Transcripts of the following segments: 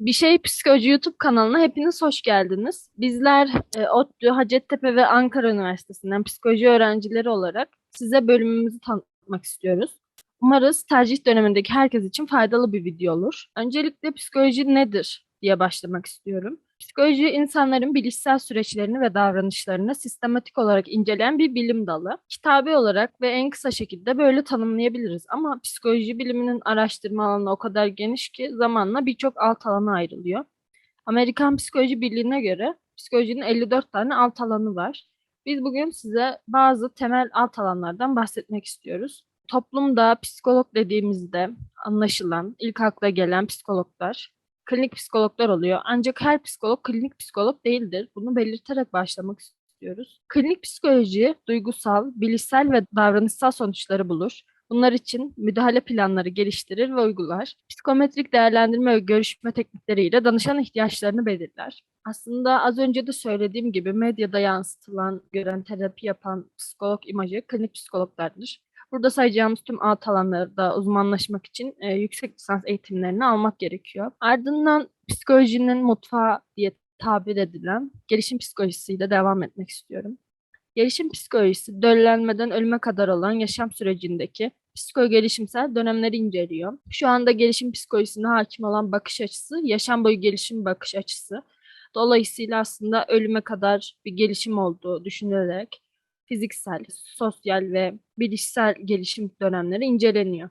Bir Şey Psikoloji YouTube kanalına hepiniz hoş geldiniz. Bizler e, ODTÜ, Hacettepe ve Ankara Üniversitesi'nden psikoloji öğrencileri olarak size bölümümüzü tanıtmak istiyoruz. Umarız tercih dönemindeki herkes için faydalı bir video olur. Öncelikle psikoloji nedir diye başlamak istiyorum. Psikoloji insanların bilişsel süreçlerini ve davranışlarını sistematik olarak inceleyen bir bilim dalı. Kitabi olarak ve en kısa şekilde böyle tanımlayabiliriz. Ama psikoloji biliminin araştırma alanı o kadar geniş ki zamanla birçok alt alana ayrılıyor. Amerikan Psikoloji Birliği'ne göre psikolojinin 54 tane alt alanı var. Biz bugün size bazı temel alt alanlardan bahsetmek istiyoruz. Toplumda psikolog dediğimizde anlaşılan, ilk akla gelen psikologlar klinik psikologlar oluyor. Ancak her psikolog klinik psikolog değildir. Bunu belirterek başlamak istiyoruz. Klinik psikoloji duygusal, bilişsel ve davranışsal sonuçları bulur. Bunlar için müdahale planları geliştirir ve uygular. Psikometrik değerlendirme ve görüşme teknikleriyle danışan ihtiyaçlarını belirler. Aslında az önce de söylediğim gibi medyada yansıtılan, gören terapi yapan psikolog imajı klinik psikologlardır. Burada sayacağımız tüm alt alanlarda uzmanlaşmak için e, yüksek lisans eğitimlerini almak gerekiyor. Ardından psikolojinin mutfağı diye tabir edilen gelişim psikolojisiyle devam etmek istiyorum. Gelişim psikolojisi döllenmeden ölüme kadar olan yaşam sürecindeki psikogelişimsel dönemleri inceliyor. Şu anda gelişim psikolojisine hakim olan bakış açısı yaşam boyu gelişim bakış açısı. Dolayısıyla aslında ölüme kadar bir gelişim olduğu düşünülerek fiziksel, sosyal ve bilişsel gelişim dönemleri inceleniyor.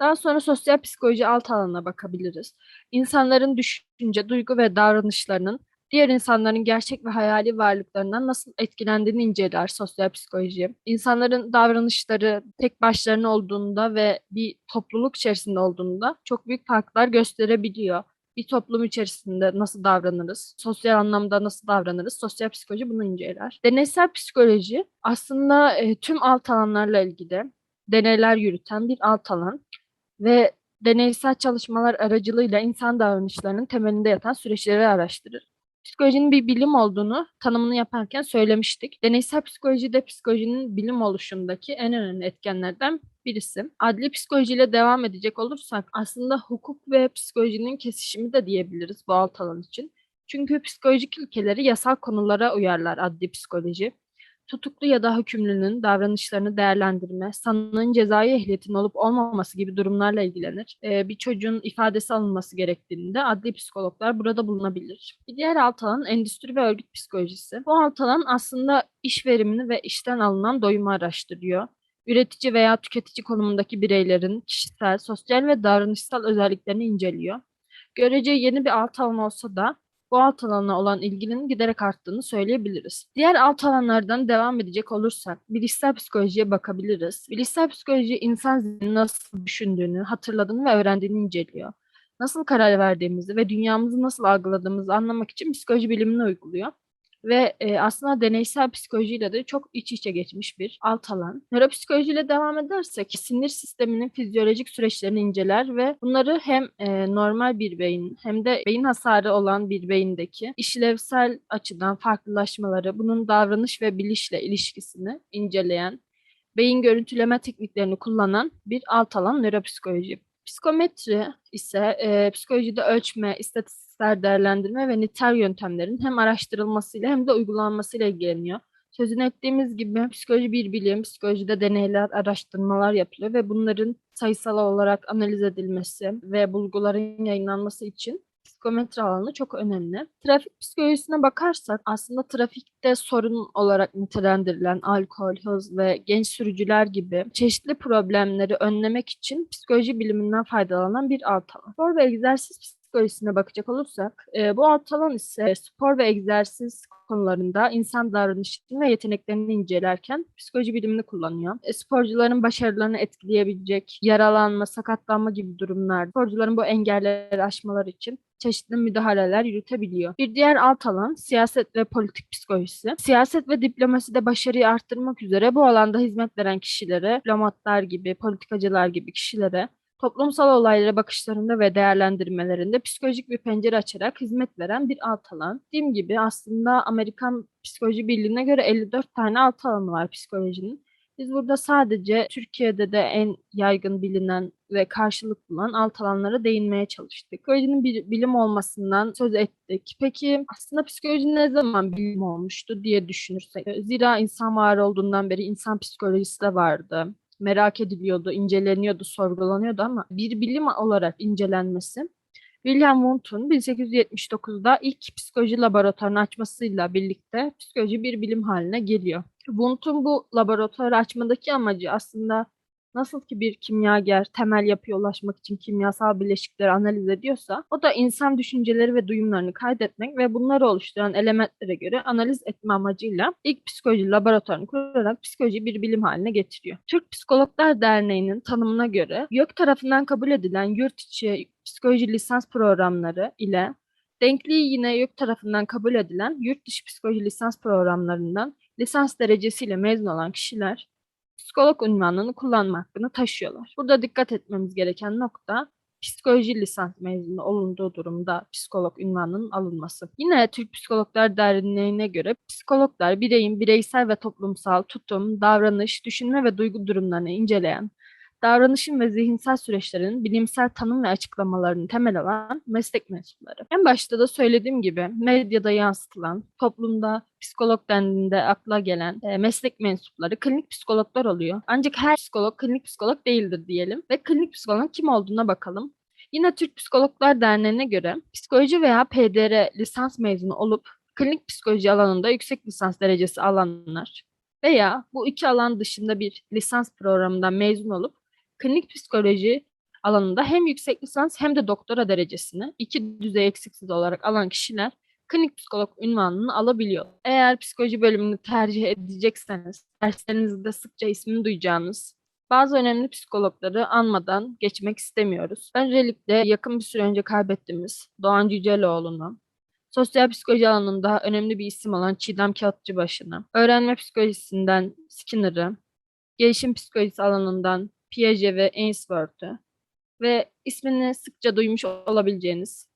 Daha sonra sosyal psikoloji alt alanına bakabiliriz. İnsanların düşünce, duygu ve davranışlarının diğer insanların gerçek ve hayali varlıklarından nasıl etkilendiğini inceler sosyal psikoloji. İnsanların davranışları tek başlarına olduğunda ve bir topluluk içerisinde olduğunda çok büyük farklar gösterebiliyor bir toplum içerisinde nasıl davranırız, sosyal anlamda nasıl davranırız, sosyal psikoloji bunu inceler. Deneysel psikoloji aslında e, tüm alt alanlarla ilgili deneyler yürüten bir alt alan ve deneysel çalışmalar aracılığıyla insan davranışlarının temelinde yatan süreçleri araştırır psikolojinin bir bilim olduğunu tanımını yaparken söylemiştik. Deneysel psikoloji de psikolojinin bilim oluşundaki en önemli etkenlerden birisi. Adli psikolojiyle devam edecek olursak aslında hukuk ve psikolojinin kesişimi de diyebiliriz bu alt alan için. Çünkü psikolojik ilkeleri yasal konulara uyarlar adli psikoloji tutuklu ya da hükümlünün davranışlarını değerlendirme, sanığın cezai ehliyetin olup olmaması gibi durumlarla ilgilenir. Ee, bir çocuğun ifadesi alınması gerektiğinde adli psikologlar burada bulunabilir. Bir diğer alt alan endüstri ve örgüt psikolojisi. Bu alt alan aslında iş verimini ve işten alınan doyumu araştırıyor üretici veya tüketici konumundaki bireylerin kişisel, sosyal ve davranışsal özelliklerini inceliyor. Görece yeni bir alt alan olsa da bu alt alana olan ilginin giderek arttığını söyleyebiliriz. Diğer alt alanlardan devam edecek olursak bilişsel psikolojiye bakabiliriz. Bilişsel psikoloji insan zihnini nasıl düşündüğünü, hatırladığını ve öğrendiğini inceliyor. Nasıl karar verdiğimizi ve dünyamızı nasıl algıladığımızı anlamak için psikoloji bilimini uyguluyor ve e, aslında deneysel psikolojiyle de çok iç içe geçmiş bir alt alan. Nöropsikolojiyle devam edersek sinir sisteminin fizyolojik süreçlerini inceler ve bunları hem e, normal bir beyin hem de beyin hasarı olan bir beyindeki işlevsel açıdan farklılaşmaları, bunun davranış ve bilişle ilişkisini inceleyen, beyin görüntüleme tekniklerini kullanan bir alt alan nöropsikoloji. Psikometri ise e, psikolojide ölçme, istatistikler değerlendirme ve nitel yöntemlerin hem araştırılmasıyla hem de uygulanmasıyla ilgileniyor. Sözünü ettiğimiz gibi psikoloji bir bilim, psikolojide deneyler, araştırmalar yapılıyor ve bunların sayısal olarak analiz edilmesi ve bulguların yayınlanması için psikometri alanı çok önemli. Trafik psikolojisine bakarsak aslında trafikte sorun olarak nitelendirilen alkol, hız ve genç sürücüler gibi çeşitli problemleri önlemek için psikoloji biliminden faydalanan bir alt alan. Spor ve egzersiz psikolojisine bakacak olursak e, bu alt alan ise spor ve egzersiz konularında insan davranışını ve yeteneklerini incelerken psikoloji bilimini kullanıyor. E, sporcuların başarılarını etkileyebilecek yaralanma, sakatlanma gibi durumlar, sporcuların bu engelleri aşmaları için çeşitli müdahaleler yürütebiliyor. Bir diğer alt alan siyaset ve politik psikolojisi. Siyaset ve diplomaside başarıyı arttırmak üzere bu alanda hizmet veren kişilere, diplomatlar gibi, politikacılar gibi kişilere toplumsal olaylara bakışlarında ve değerlendirmelerinde psikolojik bir pencere açarak hizmet veren bir alt alan. Dediğim gibi aslında Amerikan Psikoloji Birliği'ne göre 54 tane alt alanı var psikolojinin. Biz burada sadece Türkiye'de de en yaygın bilinen ve karşılık bulan alt alanlara değinmeye çalıştık. Psikolojinin bir bilim olmasından söz ettik. Peki aslında psikoloji ne zaman bilim olmuştu diye düşünürsek. Zira insan var olduğundan beri insan psikolojisi de vardı. Merak ediliyordu, inceleniyordu, sorgulanıyordu ama bir bilim olarak incelenmesi William Wundt'un 1879'da ilk psikoloji laboratuvarını açmasıyla birlikte psikoloji bir bilim haline geliyor. Wundt'un bu laboratuvarı açmadaki amacı aslında nasıl ki bir kimyager temel yapıya ulaşmak için kimyasal bileşikleri analiz ediyorsa, o da insan düşünceleri ve duyumlarını kaydetmek ve bunları oluşturan elementlere göre analiz etme amacıyla ilk psikoloji laboratuvarını kurarak psikoloji bir bilim haline getiriyor. Türk Psikologlar Derneği'nin tanımına göre YÖK tarafından kabul edilen yurt içi psikoloji lisans programları ile denkliği yine YÖK tarafından kabul edilen yurt dışı psikoloji lisans programlarından lisans derecesiyle mezun olan kişiler psikolog unvanını kullanma hakkını taşıyorlar. Burada dikkat etmemiz gereken nokta psikoloji lisans mezunu olunduğu durumda psikolog ünvanının alınması. Yine Türk Psikologlar Derneği'ne göre psikologlar bireyin bireysel ve toplumsal tutum, davranış, düşünme ve duygu durumlarını inceleyen, davranışın ve zihinsel süreçlerin bilimsel tanım ve açıklamalarını temel alan meslek mensupları. En başta da söylediğim gibi medyada yansıtılan, toplumda psikolog dendiğinde akla gelen e, meslek mensupları klinik psikologlar oluyor. Ancak her psikolog klinik psikolog değildir diyelim ve klinik psikologun kim olduğuna bakalım. Yine Türk Psikologlar Derneği'ne göre psikoloji veya PDR lisans mezunu olup klinik psikoloji alanında yüksek lisans derecesi alanlar veya bu iki alan dışında bir lisans programından mezun olup klinik psikoloji alanında hem yüksek lisans hem de doktora derecesini iki düzey eksiksiz olarak alan kişiler klinik psikolog ünvanını alabiliyor. Eğer psikoloji bölümünü tercih edecekseniz, derslerinizde sıkça ismini duyacağınız bazı önemli psikologları anmadan geçmek istemiyoruz. Öncelikle yakın bir süre önce kaybettiğimiz Doğan Cüceloğlu'nu, sosyal psikoloji alanında önemli bir isim olan Çiğdem Kağıtçıbaşı'nı, öğrenme psikolojisinden Skinner'ı, gelişim psikolojisi alanından Piaget ve Ainsworth'u ve ismini sıkça duymuş olabileceğiniz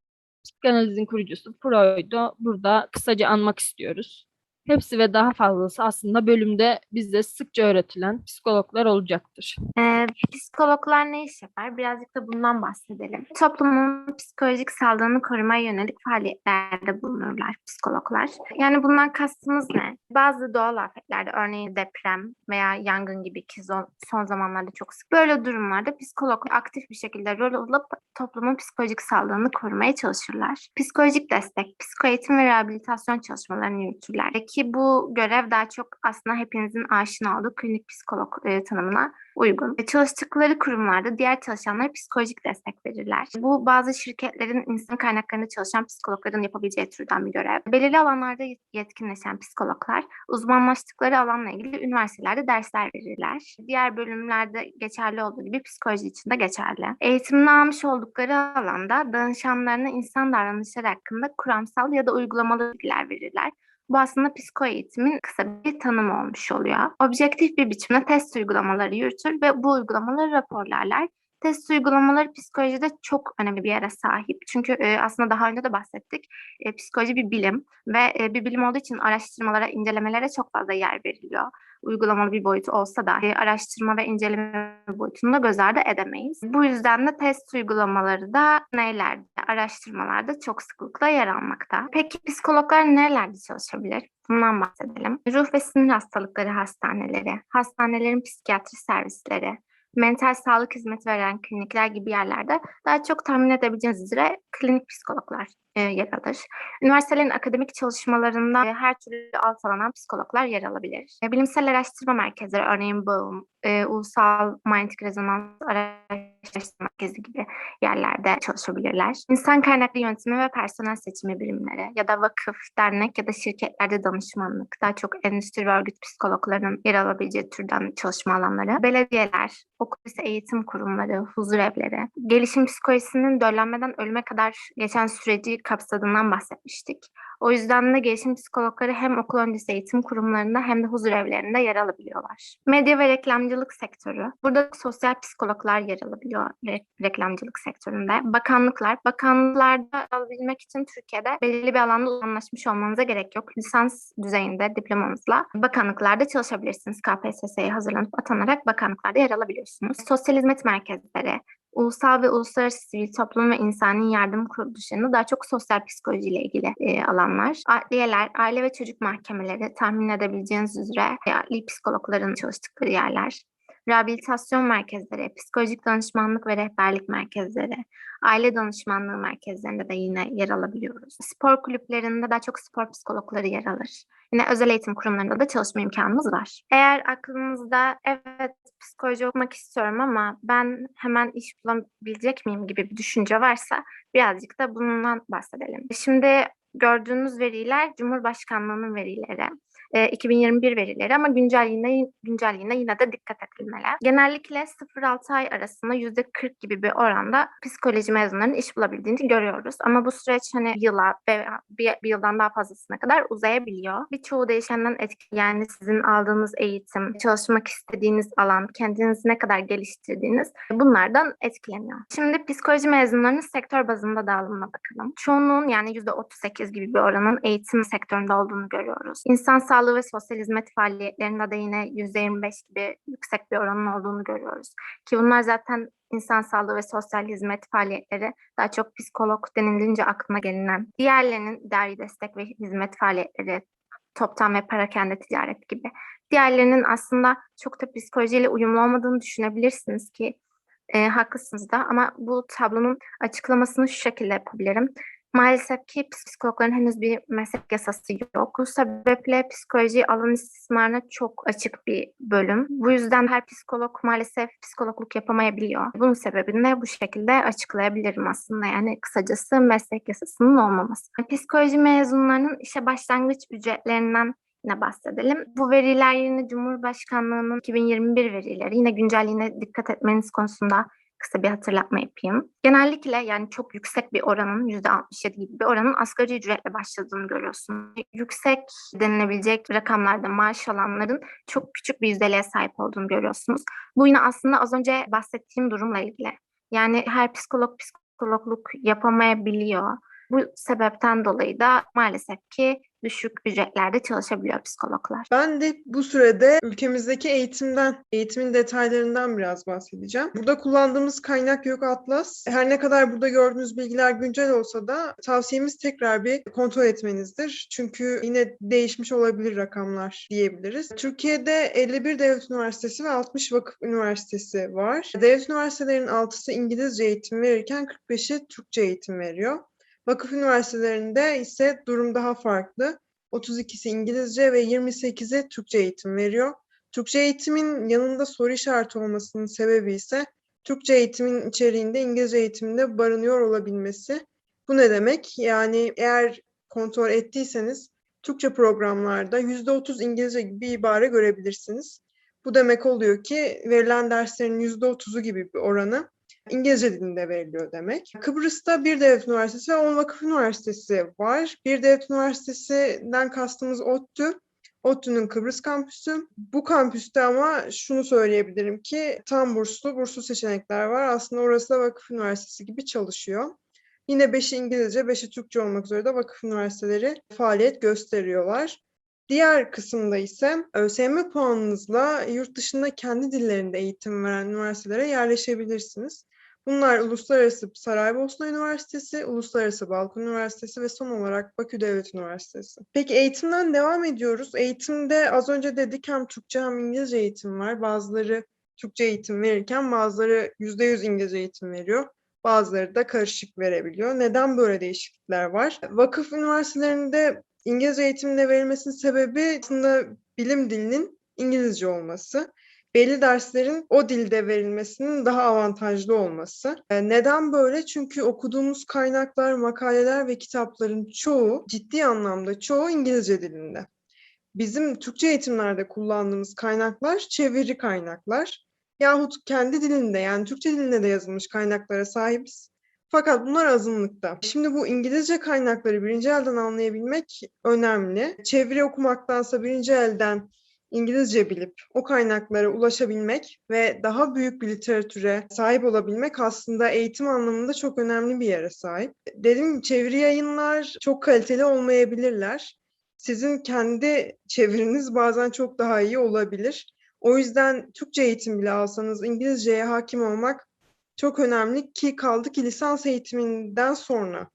psikanalizin kurucusu Freud'u burada kısaca anmak istiyoruz. Hepsi ve daha fazlası aslında bölümde bizde sıkça öğretilen psikologlar olacaktır. Ee, psikologlar ne iş yapar? Birazcık da bundan bahsedelim. Toplumun psikolojik sağlığını korumaya yönelik faaliyetlerde bulunurlar psikologlar. Yani bundan kastımız ne? Bazı doğal afetlerde örneğin deprem veya yangın gibi ki son zamanlarda çok sık. Böyle durumlarda psikolog aktif bir şekilde rol alıp toplumun psikolojik sağlığını korumaya çalışırlar. Psikolojik destek, psikoeğitim ve rehabilitasyon çalışmalarını yürütürler ki bu görev daha çok aslında hepinizin aşina olduğu klinik psikolog e, tanımına uygun. E, çalıştıkları kurumlarda diğer çalışanlara psikolojik destek verirler. Bu bazı şirketlerin insan kaynaklarında çalışan psikologların yapabileceği türden bir görev. Belirli alanlarda yetkinleşen psikologlar uzmanlaştıkları alanla ilgili üniversitelerde dersler verirler. Diğer bölümlerde geçerli olduğu gibi psikoloji için de geçerli. Eğitimini almış oldukları alanda danışanlarına insan davranışları hakkında kuramsal ya da uygulamalı bilgiler verirler. Bu aslında psiko eğitimin kısa bir tanımı olmuş oluyor. Objektif bir biçimde test uygulamaları yürütür ve bu uygulamaları raporlarlar. Test uygulamaları psikolojide çok önemli bir yere sahip. Çünkü e, aslında daha önce de bahsettik. E, psikoloji bir bilim ve e, bir bilim olduğu için araştırmalara, incelemelere çok fazla yer veriliyor uygulamalı bir boyutu olsa da araştırma ve inceleme boyutunu da göz ardı edemeyiz. Bu yüzden de test uygulamaları da neylerde, araştırmalarda çok sıklıkla yer almakta. Peki psikologlar nerelerde çalışabilir? Bundan bahsedelim. Ruh ve sinir hastalıkları hastaneleri, hastanelerin psikiyatri servisleri, mental sağlık hizmeti veren klinikler gibi yerlerde daha çok tahmin edebileceğiniz üzere klinik psikologlar e, yer alır. Üniversitelerin akademik çalışmalarında e, her türlü alt alanan psikologlar yer alabilir. E, bilimsel araştırma merkezleri örneğin BAUM, Ulusal Manyetik Rezonans Araştırma Merkezi gibi yerlerde çalışabilirler. İnsan kaynaklı yönetimi ve personel seçimi birimleri ya da vakıf, dernek ya da şirketlerde danışmanlık, daha çok endüstri ve örgüt psikologlarının yer alabileceği türden çalışma alanları, belediyeler, okul eğitim kurumları, huzur evleri, gelişim psikolojisinin döllenmeden ölüme kadar geçen süreci kapsadığından bahsetmiştik. O yüzden de gelişim psikologları hem okul öncesi eğitim kurumlarında hem de huzur evlerinde yer alabiliyorlar. Medya ve reklamcılık sektörü. Burada sosyal psikologlar yer alabiliyor re- reklamcılık sektöründe. Bakanlıklar. Bakanlıklarda alabilmek için Türkiye'de belirli bir alanda uzmanlaşmış olmanıza gerek yok. Lisans düzeyinde diplomanızla bakanlıklarda çalışabilirsiniz. KPSS'ye hazırlanıp atanarak bakanlıklarda yer alabiliyorsunuz. Sosyal hizmet merkezleri, ulusal ve uluslararası sivil toplum ve insani yardım kuruluşlarında daha çok sosyal psikoloji ile ilgili e, alanlar. Adliyeler, aile ve çocuk mahkemeleri tahmin edebileceğiniz üzere e, adli psikologların çalıştıkları yerler. Rehabilitasyon merkezleri, psikolojik danışmanlık ve rehberlik merkezleri, aile danışmanlığı merkezlerinde de yine yer alabiliyoruz. Spor kulüplerinde daha çok spor psikologları yer alır. Yine özel eğitim kurumlarında da çalışma imkanımız var. Eğer aklınızda evet psikoloji okumak istiyorum ama ben hemen iş bulabilecek miyim gibi bir düşünce varsa birazcık da bundan bahsedelim. Şimdi gördüğünüz veriler Cumhurbaşkanlığının verileri. E, 2021 verileri ama güncelliğine, güncelliğine yine de dikkat edilmeli. Genellikle 0-6 ay arasında %40 gibi bir oranda psikoloji mezunlarının iş bulabildiğini görüyoruz. Ama bu süreç hani yıla veya bir, bir yıldan daha fazlasına kadar uzayabiliyor. Birçoğu değişenden etkili yani sizin aldığınız eğitim, çalışmak istediğiniz alan, kendinizi ne kadar geliştirdiğiniz bunlardan etkileniyor. Şimdi psikoloji mezunlarının sektör bazında dağılımına bakalım. Çoğunluğun yani %38 gibi bir oranın eğitim sektöründe olduğunu görüyoruz. İnsan sağlığı ve sosyal hizmet faaliyetlerinde de yine %25 gibi yüksek bir oranın olduğunu görüyoruz. Ki bunlar zaten insan sağlığı ve sosyal hizmet faaliyetleri daha çok psikolog denilince aklına gelinen. Diğerlerinin idari destek ve hizmet faaliyetleri, toptan ve parakende ticaret gibi. Diğerlerinin aslında çok da psikolojiyle uyumlu olmadığını düşünebilirsiniz ki e, haklısınız da ama bu tablonun açıklamasını şu şekilde yapabilirim. Maalesef ki psikologların henüz bir meslek yasası yok. Bu sebeple psikoloji alan istismarına çok açık bir bölüm. Bu yüzden her psikolog maalesef psikologluk yapamayabiliyor. Bunun sebebini de bu şekilde açıklayabilirim aslında. Yani kısacası meslek yasasının olmaması. Psikoloji mezunlarının işe başlangıç ücretlerinden yine bahsedelim. Bu veriler yine Cumhurbaşkanlığı'nın 2021 verileri. Yine güncelliğine dikkat etmeniz konusunda kısa bir hatırlatma yapayım. Genellikle yani çok yüksek bir oranın %67 gibi bir oranın asgari ücretle başladığını görüyorsun. Yüksek denilebilecek rakamlarda maaş alanların çok küçük bir yüzdeliğe sahip olduğunu görüyorsunuz. Bu yine aslında az önce bahsettiğim durumla ilgili. Yani her psikolog psikologluk yapamayabiliyor. Bu sebepten dolayı da maalesef ki düşük ücretlerde çalışabiliyor psikologlar. Ben de bu sürede ülkemizdeki eğitimden, eğitimin detaylarından biraz bahsedeceğim. Burada kullandığımız kaynak yok Atlas. Her ne kadar burada gördüğünüz bilgiler güncel olsa da tavsiyemiz tekrar bir kontrol etmenizdir. Çünkü yine değişmiş olabilir rakamlar diyebiliriz. Türkiye'de 51 devlet üniversitesi ve 60 vakıf üniversitesi var. Devlet üniversitelerinin 6'sı İngilizce eğitim verirken 45'i Türkçe eğitim veriyor. Vakıf üniversitelerinde ise durum daha farklı. 32'si İngilizce ve 28'i Türkçe eğitim veriyor. Türkçe eğitimin yanında soru işareti olmasının sebebi ise Türkçe eğitimin içeriğinde İngilizce eğitiminde barınıyor olabilmesi. Bu ne demek? Yani eğer kontrol ettiyseniz Türkçe programlarda %30 İngilizce gibi bir ibare görebilirsiniz. Bu demek oluyor ki verilen derslerin %30'u gibi bir oranı İngilizce dilinde veriliyor demek. Kıbrıs'ta bir devlet üniversitesi ve 10 vakıf üniversitesi var. Bir devlet üniversitesinden kastımız ODTÜ. ODTÜ'nün Kıbrıs kampüsü. Bu kampüste ama şunu söyleyebilirim ki tam burslu, burslu seçenekler var. Aslında orası da vakıf üniversitesi gibi çalışıyor. Yine 5'i İngilizce, 5'i Türkçe olmak üzere de vakıf üniversiteleri faaliyet gösteriyorlar. Diğer kısımda ise ÖSYM puanınızla yurt dışında kendi dillerinde eğitim veren üniversitelere yerleşebilirsiniz. Bunlar Uluslararası Saraybosna Üniversitesi, Uluslararası Balkan Üniversitesi ve son olarak Bakü Devlet Üniversitesi. Peki eğitimden devam ediyoruz. Eğitimde az önce dedik hem Türkçe hem İngilizce eğitim var. Bazıları Türkçe eğitim verirken bazıları %100 İngilizce eğitim veriyor. Bazıları da karışık verebiliyor. Neden böyle değişiklikler var? Vakıf üniversitelerinde İngilizce eğitimde verilmesinin sebebi aslında bilim dilinin İngilizce olması belli derslerin o dilde verilmesinin daha avantajlı olması. E, Neden böyle? Çünkü okuduğumuz kaynaklar, makaleler ve kitapların çoğu ciddi anlamda çoğu İngilizce dilinde. Bizim Türkçe eğitimlerde kullandığımız kaynaklar çeviri kaynaklar yahut kendi dilinde yani Türkçe dilinde de yazılmış kaynaklara sahibiz. Fakat bunlar azınlıkta. Şimdi bu İngilizce kaynakları birinci elden anlayabilmek önemli. Çeviri okumaktansa birinci elden İngilizce bilip o kaynaklara ulaşabilmek ve daha büyük bir literatüre sahip olabilmek aslında eğitim anlamında çok önemli bir yere sahip. Gibi çeviri yayınlar çok kaliteli olmayabilirler. Sizin kendi çeviriniz bazen çok daha iyi olabilir. O yüzden Türkçe eğitim bile alsanız İngilizceye hakim olmak çok önemli ki kaldı ki lisans eğitiminden sonra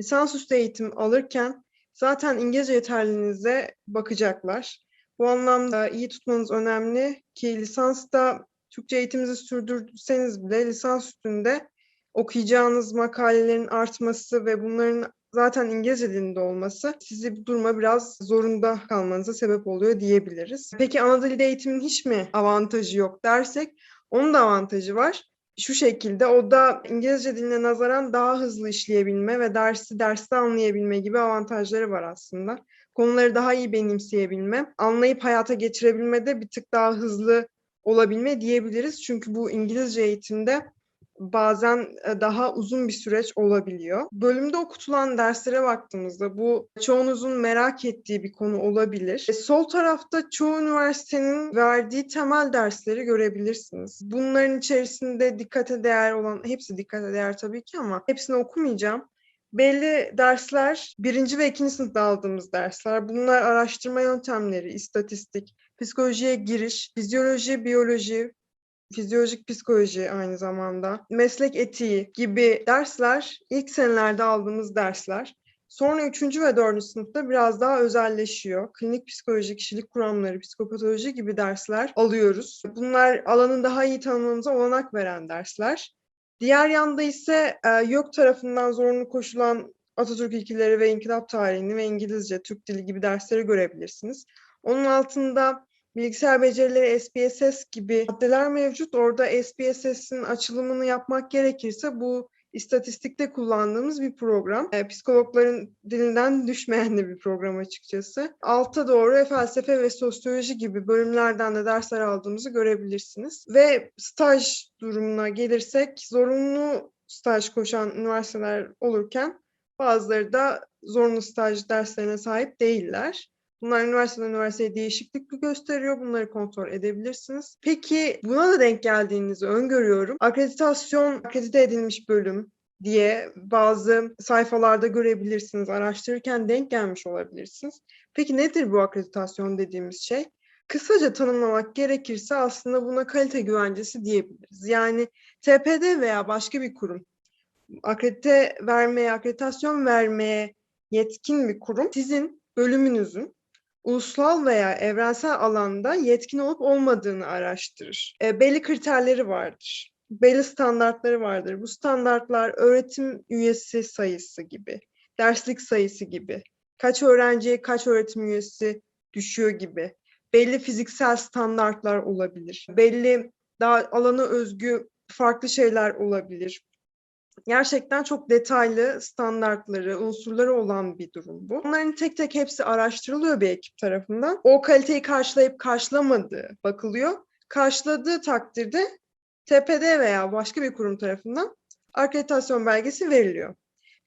lisansüstü eğitim alırken zaten İngilizce yeterliliğinize bakacaklar. Bu anlamda iyi tutmanız önemli ki lisansta Türkçe eğitiminizi sürdürseniz bile lisans üstünde okuyacağınız makalelerin artması ve bunların zaten İngilizce dilinde olması sizi bu duruma biraz zorunda kalmanıza sebep oluyor diyebiliriz. Peki ana eğitimin hiç mi avantajı yok dersek onun da avantajı var. Şu şekilde o da İngilizce diline nazaran daha hızlı işleyebilme ve dersi derste anlayabilme gibi avantajları var aslında. Konuları daha iyi benimseyebilme, anlayıp hayata geçirebilmede bir tık daha hızlı olabilme diyebiliriz. Çünkü bu İngilizce eğitimde bazen e, daha uzun bir süreç olabiliyor. Bölümde okutulan derslere baktığımızda bu çoğunuzun merak ettiği bir konu olabilir. E, Sol tarafta çoğu üniversitenin verdiği temel dersleri görebilirsiniz. Bunların içerisinde dikkate değer olan, hepsi dikkate değer tabii ki ama hepsini okumayacağım. Belli dersler, birinci ve ikinci sınıfta aldığımız dersler. Bunlar araştırma yöntemleri, istatistik, psikolojiye giriş, fizyoloji, biyoloji, fizyolojik psikoloji aynı zamanda, meslek etiği gibi dersler ilk senelerde aldığımız dersler. Sonra üçüncü ve dördüncü sınıfta biraz daha özelleşiyor. Klinik psikoloji, kişilik kuramları, psikopatoloji gibi dersler alıyoruz. Bunlar alanı daha iyi tanımamıza olanak veren dersler. Diğer yanda ise e, YÖK tarafından zorunlu koşulan Atatürk ilkeleri ve inkılap tarihini ve İngilizce, Türk dili gibi dersleri görebilirsiniz. Onun altında bilgisayar becerileri SPSS gibi maddeler mevcut. Orada SPSS'in açılımını yapmak gerekirse bu istatistikte kullandığımız bir program. E, psikologların dilinden düşmeyen de bir program açıkçası. Alta doğru felsefe ve sosyoloji gibi bölümlerden de dersler aldığımızı görebilirsiniz. Ve staj durumuna gelirsek zorunlu staj koşan üniversiteler olurken bazıları da zorunlu staj derslerine sahip değiller. Bunlar üniversiteden üniversiteye değişiklik gösteriyor. Bunları kontrol edebilirsiniz. Peki buna da denk geldiğinizi öngörüyorum. Akreditasyon, akredite edilmiş bölüm diye bazı sayfalarda görebilirsiniz. Araştırırken denk gelmiş olabilirsiniz. Peki nedir bu akreditasyon dediğimiz şey? Kısaca tanımlamak gerekirse aslında buna kalite güvencesi diyebiliriz. Yani TPD veya başka bir kurum akredite vermeye, akreditasyon vermeye yetkin bir kurum sizin bölümünüzün ulusal veya evrensel alanda yetkin olup olmadığını araştırır. E, belli kriterleri vardır. Belli standartları vardır. Bu standartlar öğretim üyesi sayısı gibi, derslik sayısı gibi, kaç öğrenciye kaç öğretim üyesi düşüyor gibi. Belli fiziksel standartlar olabilir. Belli daha alana özgü farklı şeyler olabilir gerçekten çok detaylı standartları, unsurları olan bir durum bu. Bunların tek tek hepsi araştırılıyor bir ekip tarafından. O kaliteyi karşılayıp karşılamadığı bakılıyor. Karşıladığı takdirde TPD veya başka bir kurum tarafından akreditasyon belgesi veriliyor.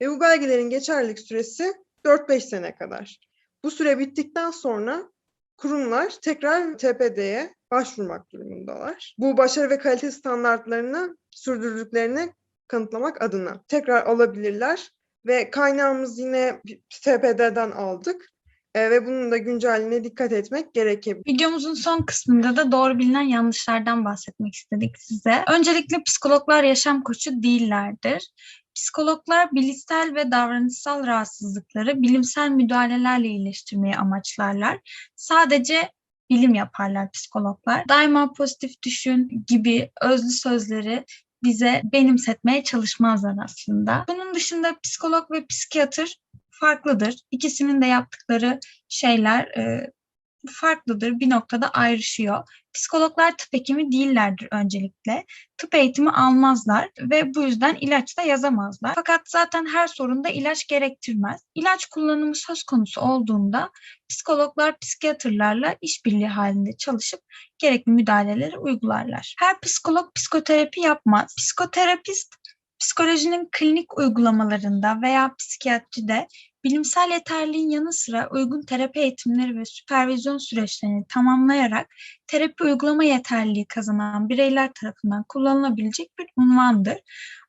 Ve bu belgelerin geçerlilik süresi 4-5 sene kadar. Bu süre bittikten sonra kurumlar tekrar TPD'ye başvurmak durumundalar. Bu başarı ve kalite standartlarını sürdürdüklerini kanıtlamak adına tekrar alabilirler ve kaynağımız yine TPD'den aldık e, ve bunun da güncelliğine dikkat etmek gerekebilir. Videomuzun son kısmında da doğru bilinen yanlışlardan bahsetmek istedik size. Öncelikle psikologlar yaşam koçu değillerdir. Psikologlar bilişsel ve davranışsal rahatsızlıkları bilimsel müdahalelerle iyileştirmeyi amaçlarlar. Sadece bilim yaparlar psikologlar. Daima pozitif düşün gibi özlü sözleri bize benimsetmeye çalışmazlar aslında. Bunun dışında psikolog ve psikiyatr farklıdır. İkisinin de yaptıkları şeyler e, farklıdır. Bir noktada ayrışıyor. Psikologlar tıp hekimi değillerdir öncelikle. Tıp eğitimi almazlar ve bu yüzden ilaç da yazamazlar. Fakat zaten her sorunda ilaç gerektirmez. İlaç kullanımı söz konusu olduğunda psikologlar psikiyatrlarla işbirliği halinde çalışıp gerekli müdahaleleri uygularlar. Her psikolog psikoterapi yapmaz. Psikoterapist Psikolojinin klinik uygulamalarında veya psikiyatride bilimsel yeterliğin yanı sıra uygun terapi eğitimleri ve süpervizyon süreçlerini tamamlayarak terapi uygulama yeterliliği kazanan bireyler tarafından kullanılabilecek bir unvandır.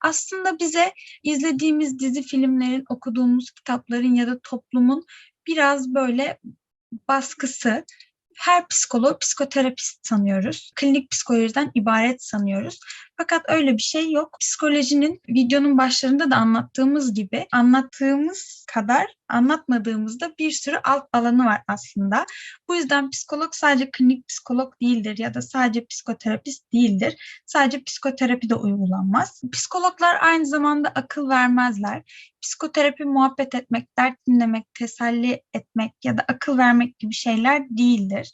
Aslında bize izlediğimiz dizi filmlerin, okuduğumuz kitapların ya da toplumun biraz böyle baskısı, her psikolog psikoterapist sanıyoruz. Klinik psikolojiden ibaret sanıyoruz. Fakat öyle bir şey yok. Psikolojinin videonun başlarında da anlattığımız gibi anlattığımız kadar anlatmadığımızda bir sürü alt alanı var aslında. Bu yüzden psikolog sadece klinik psikolog değildir ya da sadece psikoterapist değildir. Sadece psikoterapi de uygulanmaz. Psikologlar aynı zamanda akıl vermezler. Psikoterapi muhabbet etmek, dert dinlemek, teselli etmek ya da akıl vermek gibi şeyler değildir.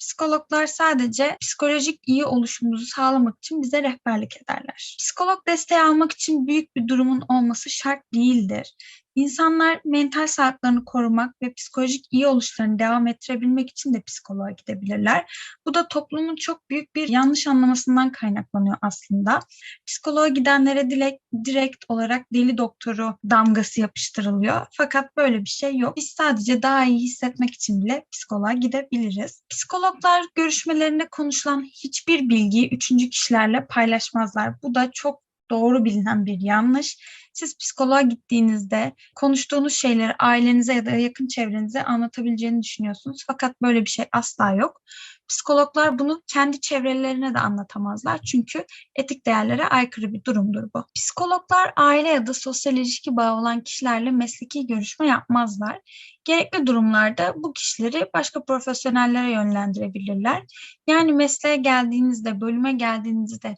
Psikologlar sadece psikolojik iyi oluşumuzu sağlamak için bize rehberlik ederler. Psikolog desteği almak için büyük bir durumun olması şart değildir. İnsanlar mental sağlıklarını korumak ve psikolojik iyi oluşlarını devam ettirebilmek için de psikoloğa gidebilirler. Bu da toplumun çok büyük bir yanlış anlamasından kaynaklanıyor aslında. Psikoloğa gidenlere direkt, direkt olarak deli doktoru damgası yapıştırılıyor. Fakat böyle bir şey yok. Biz sadece daha iyi hissetmek için bile psikoloğa gidebiliriz. Psikologlar görüşmelerinde konuşulan hiçbir bilgiyi üçüncü kişilerle paylaşmazlar. Bu da çok doğru bilinen bir yanlış. Siz psikoloğa gittiğinizde konuştuğunuz şeyleri ailenize ya da yakın çevrenize anlatabileceğini düşünüyorsunuz. Fakat böyle bir şey asla yok. Psikologlar bunu kendi çevrelerine de anlatamazlar. Çünkü etik değerlere aykırı bir durumdur bu. Psikologlar aile ya da sosyal ilişki bağı olan kişilerle mesleki görüşme yapmazlar. Gerekli durumlarda bu kişileri başka profesyonellere yönlendirebilirler. Yani mesleğe geldiğinizde, bölüme geldiğinizde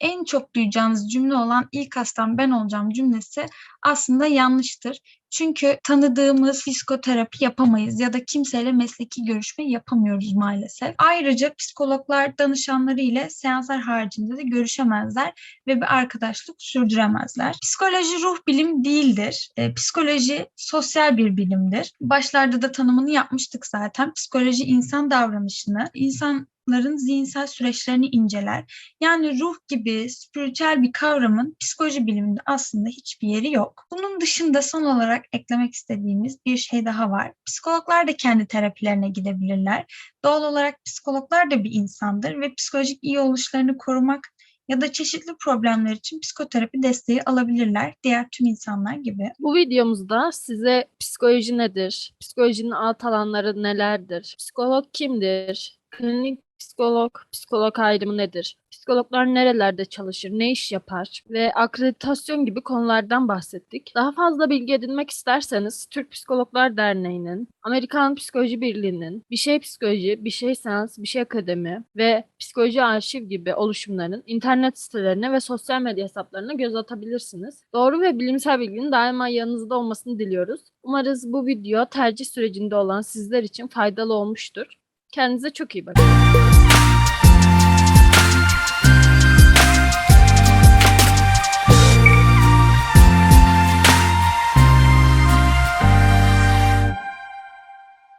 en çok duyacağınız cümle olan ilk hastam ben olacağım cümlesi aslında yanlıştır. Çünkü tanıdığımız psikoterapi yapamayız ya da kimseyle mesleki görüşme yapamıyoruz maalesef. Ayrıca psikologlar danışanları ile seanslar haricinde de görüşemezler ve bir arkadaşlık sürdüremezler. Psikoloji ruh bilim değildir. E, psikoloji sosyal bir bilimdir. Başlarda da tanımını yapmıştık zaten. Psikoloji insan davranışını, insan insanların zihinsel süreçlerini inceler. Yani ruh gibi spiritüel bir kavramın psikoloji biliminde aslında hiçbir yeri yok. Bunun dışında son olarak eklemek istediğimiz bir şey daha var. Psikologlar da kendi terapilerine gidebilirler. Doğal olarak psikologlar da bir insandır ve psikolojik iyi oluşlarını korumak ya da çeşitli problemler için psikoterapi desteği alabilirler diğer tüm insanlar gibi. Bu videomuzda size psikoloji nedir? Psikolojinin alt alanları nelerdir? Psikolog kimdir? Klinik psikolog, psikolog ayrımı nedir? Psikologlar nerelerde çalışır, ne iş yapar ve akreditasyon gibi konulardan bahsettik. Daha fazla bilgi edinmek isterseniz Türk Psikologlar Derneği'nin, Amerikan Psikoloji Birliği'nin, Bir Şey Psikoloji, Bir Şey Seans, Bir Şey Akademi ve Psikoloji Arşiv gibi oluşumların internet sitelerine ve sosyal medya hesaplarına göz atabilirsiniz. Doğru ve bilimsel bilginin daima yanınızda olmasını diliyoruz. Umarız bu video tercih sürecinde olan sizler için faydalı olmuştur. Kendinize çok iyi bakın.